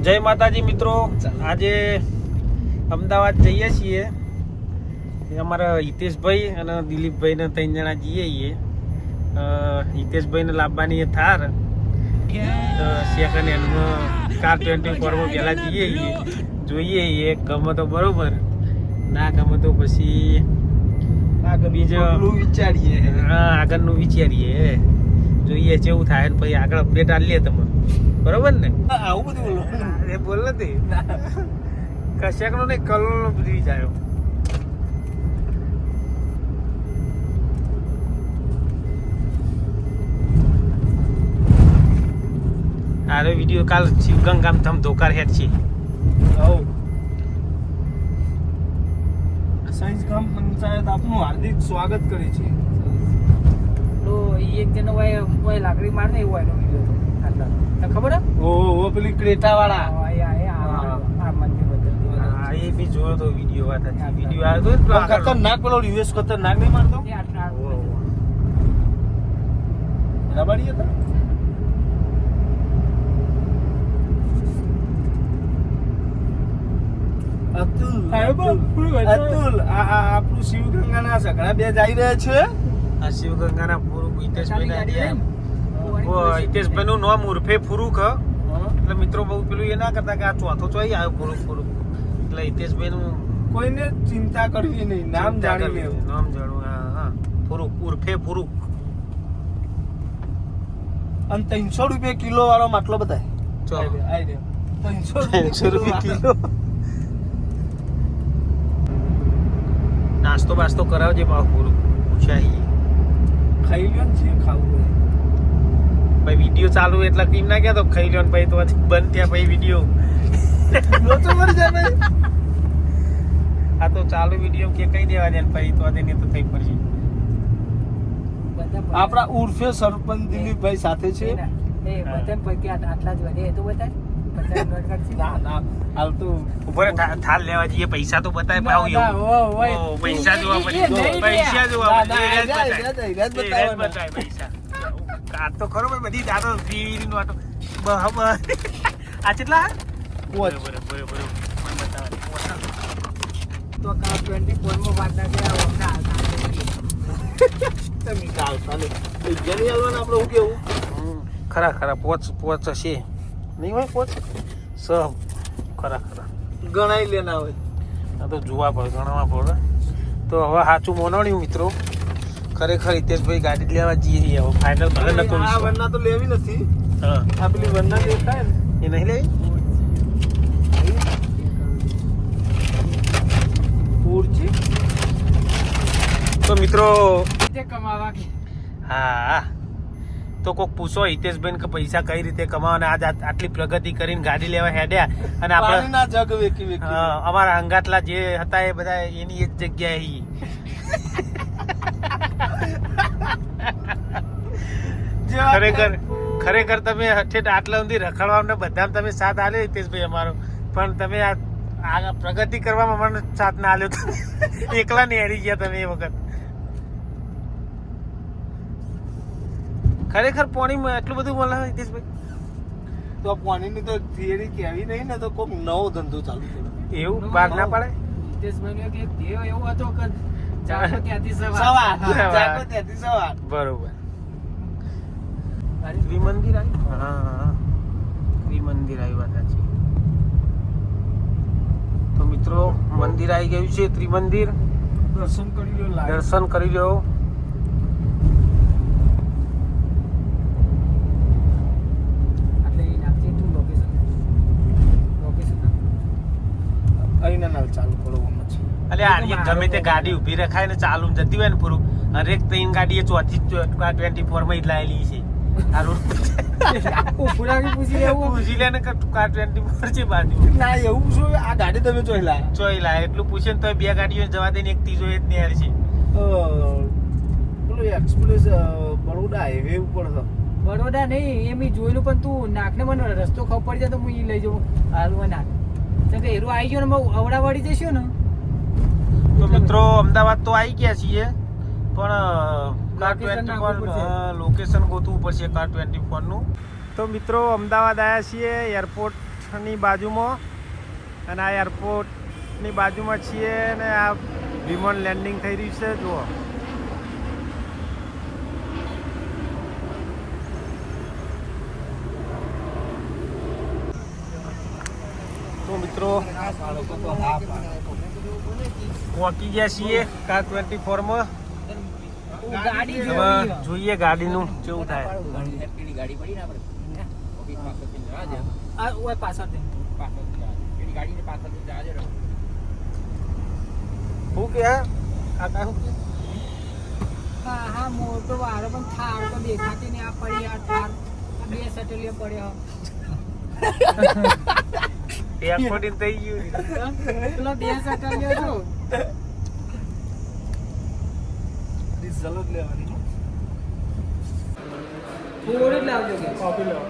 જય માતાજી મિત્રો. આજે અમદાવાદ જઈએ છીએ. અમારા હિતેશભાઈ અને દિલીપભાઈને ત્રણ જણા જઈએ છીએ. હિતેશભાઈને લાવવાની એ થાર. સેકન્ડ હેન્ડમાં કાર ટ્વેન્ટી ફોરમાં પહેલાં જઈએ છીએ. જોઈએ એ ગમે તો બરોબર. ના ગમે તો પછી બીજો વિચારીએ. હા આગળનું વિચારીએ. જોઈએ કેવું થાય ને પછી આગળ અપડેટ આલીએ તમે. બરોબર ને? આવું બધું બોલો. એ બોલ નથી કશાક નો નહીં કલર નો બધી વિચાર્યો આરે વીડિયો કાલ શિવગંગામ થમ ધોકાર હેઠ છે. આવું. સાયન્સ ગામ પંચાયત આપનું હાર્દિક સ્વાગત કરે છે. ઈ એક જણો હોય હોય લાકડી મારે એવું એનો વીડિયો હતો તને ખબર ઓ ઓ પેલી ક્રેટા વાળા આ આ આ આ આ મંદિર બદલ હા એ બી જોયો તો વીડિયો વાત હતી. વીડિયો આવ્યો તો ને પેલો આગળ. ખતરનાક પેલો રિવેશ ખતરનાક નહીં મારતો એ આટલા ઓહો, ઓહો. રબાડી હતા અતુલ અતુલ. આ આ આપણું શિવગંગાના સગડા બે જઈ રહ્યા છે. આ શિવગંગાના પૂરું હિતેશભાઈ ના ગાડી રહ્યા. હિતેશભાઈ નું નામ ઉર્ફે ફુરુક હ. એટલે મિત્રો બહુ પેલું એ ના કરતા કે આ ચોથો ચોઈ આવ્યો ફુરુક ફુરુક. એટલે હિતેશભાઈ નું કોઈને ચિંતા કરવી નહીં નામ જાણી લેવું. નામ જાણવું હા હા. ફુરુક ઉર્ફે ફુરુક. અને ત્રણસો રૂપિયા કિલો વાળો માટલો બતાય ત્રણસો રૂપિયા કિલો નાસ્તો બાસ્તો કરાવજે ભાવ પૂરું પૂછાઈ ખાઈ લ્યો ને જે ખાવું હોય ભાઈ વીડિયો ચાલુ એટલે ટીમ ના ગયા તો ખાઈ લ્યો ને ભાઈ તો પછી બંધ થયા ભાઈ વીડિયો. લોચો મરી જાય ભાઈ. આ તો ચાલુ વીડિયો કે કઈ દેવા દે ને ભાઈ તો નહીં તો થઈ પડશે બધા આપણા ઉર્ફે સરપંચ દિલીપભાઈ સાથે છે. બધા આટલા જ વધે તો થાલ લેવા જઈએ પૈસા તો. ઓ, પૈસા જોવા પૈસા જોવા પૈસા. આ તો ખરો ભાઈ બધી આ તો વીવીનું આટો તો આ કેટલા. બરોબર બરોબર મને બતાવવાની. તો કાલ 24 માં વાત ના કર્યા, ઓમના હાલતા તમે કાલ સાલે જેની હાલવાને આપણે હું કેવું? ખરા ખરા. પોચ પોચ છે નહીં હોય પોચ? સ ખરા ખરા. ગણાઈ લેના હોય. આ તો જોવા પડે ગણવા પડે. તો હવે સાચું મોનણ્યું મિત્રો. ખરેખર હિતેશભાઈ ગાડી લેવા જઈએ છીએ. હવે ફાઇનલ ભલે નતો આ. વરના તો લેવી નથી. હા. આ પેલી વરના દેખાય ને. એ નહીં લેવી? પૂરજી તો મિત્રો કમાવા કે. હા. તો કોક પૂછો હિતેશભાઈ કે પૈસા કઈ રીતે કમાવાના આજ આટલી પ્રગતિ કરીને ગાડી લેવા હેડ્યા અને આપણે અમારા અંગાટલા જે હતા એ બધા એની એક જગ્યાએ ઈ. જેવા ખરેખર ખરેખર તમે ઠેઠ આટલા સુધી રખડવા બધા તમે સાથ આલ્યો હિતેશભાઈ અમારો. પણ તમે આ આ પ્રગતિ કરવામાં અમારો સાથ ના આલ્યો એકલા ને હેરી ગયા તમે એ વખત. ખરેખર પોણીમાં એટલું બધું મળે હિતેશભાઈ? તો પોણીની તો થિયરી કેવી નહીં ને તો કોક નવો ધંધો ચાલુ કર્યો એવું? બાર ના પાડે? હિતેશભાઈનો એક ધ્યેય એવો હતો કે ચાલો ત્યાંથી સવાર. જાગો ત્યાંથી સવાર. બરોબર. ત્રિમંદિર આવ્યું હા હા ત્રિમંદિર આવ્યા સાચી તો મિત્રો મંદિર આવી ગયું છે ત્રિમંદિર. દર્શન કરી લો દર્શન કરી લો. ગમે તે ગાડી ઊભી રખાય ને ચાલુ જતી હોય ને પૂરું. હરેક ત્રણ ગાડી ચોથી ટ્વેન્ટી ફોરમાં જ લાયેલી છે. બે ગાડીઓ જવા દે એક ત્રીજો એ જ ને છે. પેલું એક્સપ્રેસ બરોડા હાઈવે ઉપર છે બરોડા નહીં એમ ઈ જોયેલું પણ તું નાખને મને રસ્તો ખબર પડી જાય તો હું એ લઈ જાઉં. હાલવા નાખ કેમ કે એરું આવી ગયો ને બહુ અવડા વળી જશું ને. તો મિત્રો અમદાવાદ તો આવી ગયા છીએ પણ કાર ટ્વેન્ટી ફોર લોકેશન ગોતવું પડશે કાર ટ્વેન્ટી નું. તો મિત્રો અમદાવાદ આવ્યા છીએ એરપોર્ટ એરપોર્ટની બાજુમાં અને આ એરપોર્ટની બાજુમાં છીએ અને આ વિમાન લેન્ડિંગ થઈ રહ્યું છે જુઓ. તો મિત્રો પહોંચી ગયા છીએ કાર ટ્વેન્ટી ફોરમાં હવે જોઈએ ગાડીનું કેવું થાય. આ ઓય પાછળ દે શું કે? કાકા શું કે? હા હા મોટો વાળો પણ થાર તો દેખાતી નહીં. આ પડી આ થાર આ બે સટલીઓ પડ્યો એરપોર્ટ થઈ ગયું. પેલો બે સટલીઓ છો ડીઝલ ઝલક લેવાની. થોડી લાવજો કે. કોફી લેવા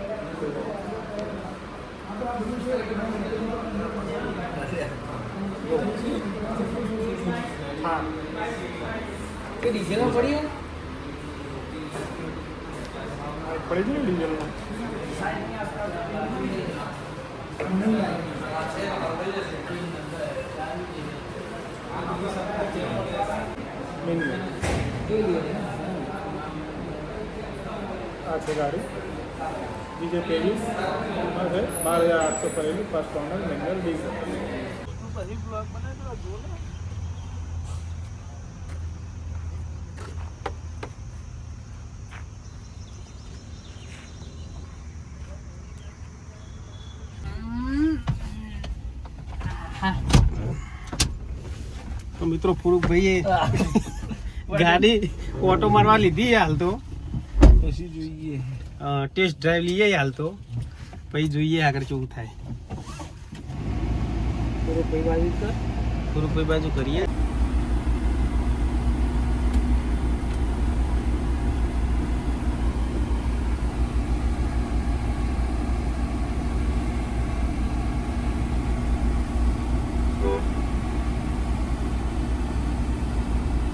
હા. કે ડીઝલમાં પડી? પડી ડીઝલમાં છે ગાડી બીજે ત્રેવીસ એમાં છે બાર હજાર આઠસો કરેલું ફર્સ્ટ ઓનર મેન્યુઅલ ડીઝલ પછી બ્લોગ બનાવી દો જો ને તો મિત્રો પૂરું ભાઈએ ગાડી ઓટો મારવા લીધી હાલ તો પછી જોઈએ. ટેસ્ટ ડ્રાઈવ લઈએ હાલ તો પછી જોઈએ આગળ કેવું થાય. પૂરો ભાઈ બાજુ કર. પૂરું પૈ બાજુ કરીએ.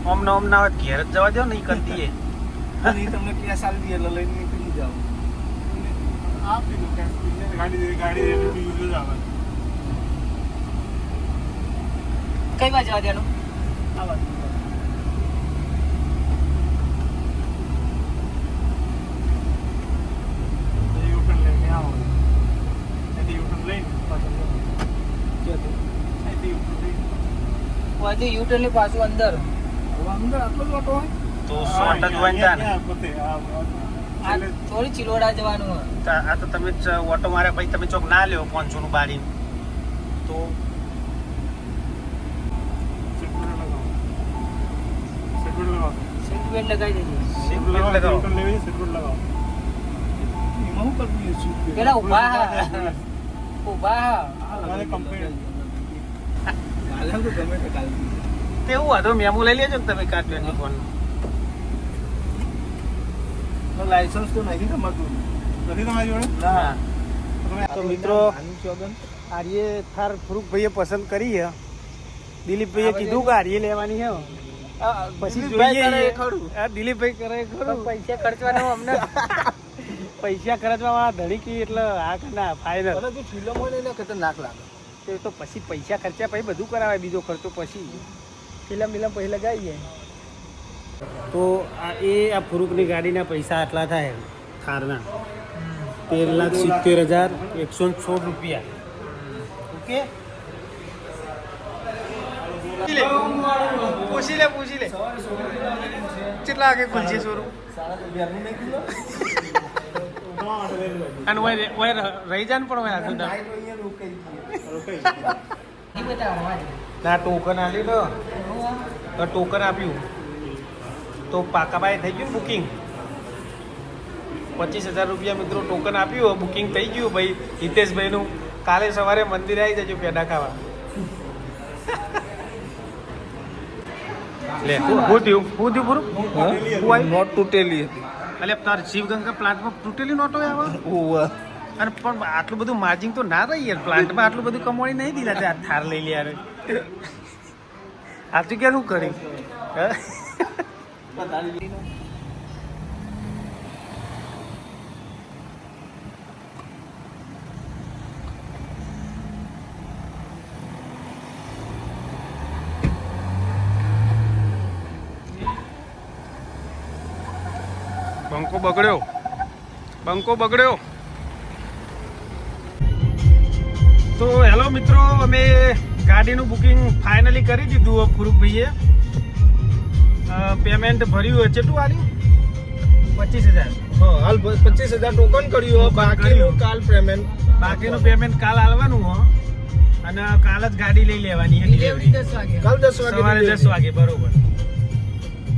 ઓમ ને ઓમ ના હોય તો ઘેર જ જવા દો નહીં કરી દઈએ. તમને ક્યાં સાલ દઈએ એટલે લઈને નીકળી જાઓ. આપી દો કેસ ગાડી ગાડી એટલી યુઝ જ આવે. કઈ બાજુ જવા દેવાનું? આ બાજુ યુટર્ન પાછું ની પાછું અંદર. અંદર આટલો જ ઓટો હોય? તો શોર્ટ જ હોય ને? આ આ થોડી ચિલોડા જવાનું હોય. તા- આ તો તમે ઓટો મારે પછી તમે ચોક ના લ્યો પાંચસો નું બારી તો બેલ્ટ લગાવો. દેજો. સીટ લગાવો, બેલ્ટ એમાં હું કરવું એ પેલા ઊભા હા. ઊભા હા. મારે કંપની હાલે તો ગમે તે કાલ. તેવું વાંધો મેમો લઈ લેજો ને તમે ટ્વેન્ટી ફોન લાયસન્સ તો નથી તમારું. નથી તમારી જોડે? ના. તો મિત્રો આનું આર્ય થાર ફ્રુકભાઈએ પસંદ કરી છે. દિલીપભાઈએ કીધું કે આર્ય લેવાની છે. પછી જોઈએ. ખરું. દિલીપભાઈ કરે ખરું. પૈસા ખર્ચવાના અમને. પૈસા ખર્ચવા ધણી કી એટલે આ ના ફાઇનલ અને જો ફિલ્મ હોય ને ખતરનાક લાગે. તો પછી પૈસા ખર્ચ્યા પછી બધું કરાવે બીજો ખર્ચો પછી. ફિલ્મ ફિલ્મ પછી લગાવીએ. તો આ એ આ ફુરુકની ગાડીના પૈસા આટલા થાય થારના. તેર લાખ સિત્તેર હજાર એકસો સોળ રૂપિયા. ઓકે? પૂછી લે પૂછી લે કેટલા વાગે ખુલશે શોરૂમ? બેરનું નહીં કીધું અને ઓય ઓય રહી જાન પણ ઓય ના. નહીં બતાવવા ના ટોકન આપ્યું. તો પાકાભાઈ થઈ ગયું બુકિંગ પચીસ હજાર રૂપિયા મિત્રો ટોકન આપ્યું બુકિંગ થઈ ગયું ભાઈ હિતેશભાઈનું. કાલે સવારે મંદિરે આવી જજો પેડા ખાવા. લે હું થયું? હું થયું પૂરું? નોટ તૂટેલી હતી. એટલે તાર શિવગંગા પ્લાન્ટમાં તૂટેલી નોટો આવે? અને પણ આટલું બધું માર્જિન તો ના રહી યાર. પ્લાન્ટમાં આટલું બધું કમાણી નહીં દીધા થાર લઈ લે યાર. આ તું ક્યાં શું કરી? બંકો બગડ્યો. બંકો બગડ્યો. તો હેલો મિત્રો અમે ગાડીનું બુકિંગ ફાઇનલી કરી દીધું ફુરુખભાઈએ. પેમેન્ટ ભર્યું હોય કેટલું આવ્યું પચીસ હજાર. હાલ પચીસ હજાર ટોકન કર્યું બાકીનું કાલ પેમેન્ટ બાકીનું પેમેન્ટ કાલ આવવાનું હો. અને કાલ જ ગાડી લઈ લેવાની છે ડિલિવરી ડિલિવરી દસ વાગે. કાલ દસ વાગે સવારે દસ વાગે બરોબર.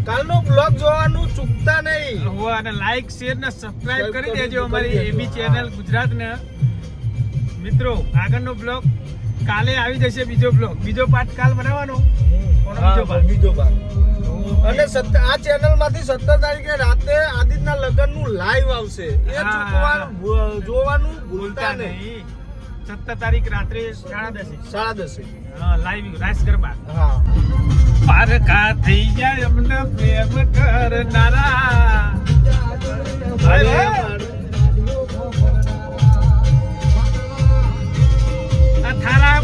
કાલનો બ્લોગ જોવાનું ચૂકતા નહીં. હો અને લાઈક શેર ને સબસ્ક્રાઇબ કરી દેજો અમારી એબી ચેનલ ગુજરાત ને મિત્રો આગળનો બ્લોગ કાલે આવી જશે બીજો બ્લોગ બીજો પાર્ટ કાલ બનાવવાનો. બીજો પાઠ ભાગ? બીજો ભાગ અને આ ચેનલમાંથી સત્તર તારીખે રાતે આદિત્યના લગ્નનું લાઈવ આવશે. એ જોવાનું ભૂલતા નહીં. સત્તર તારીખ રાત્રે સાડા દસે. સાડા દસે. લાઈવ રાસ ગરબા. હા. પારકા થઈ જાય અમને પ્રેમ કરનારા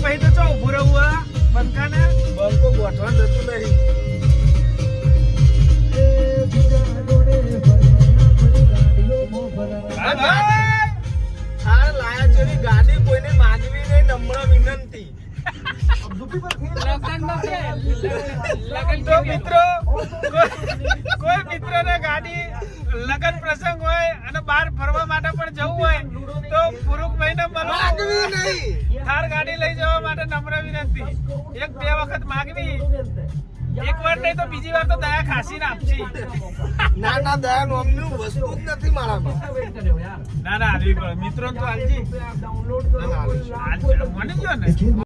પછી તો ચો ઉભું રહું બંકાને? બંકો ગોઠવાનું થતું નહીં. નહીં થાર ગાડી લઈ જવા માટે નમ્ર વિનંતી. એક બે વખત માગવી. એક વાર નહીં તો બીજી વાર તો દયા ખાસી ને આપશી. ના ના દયા નોમની વસ્તુ જ નથી મારામાં. ના ના હાલવી પડે મિત્રો તો હાલજી. મને કયો ને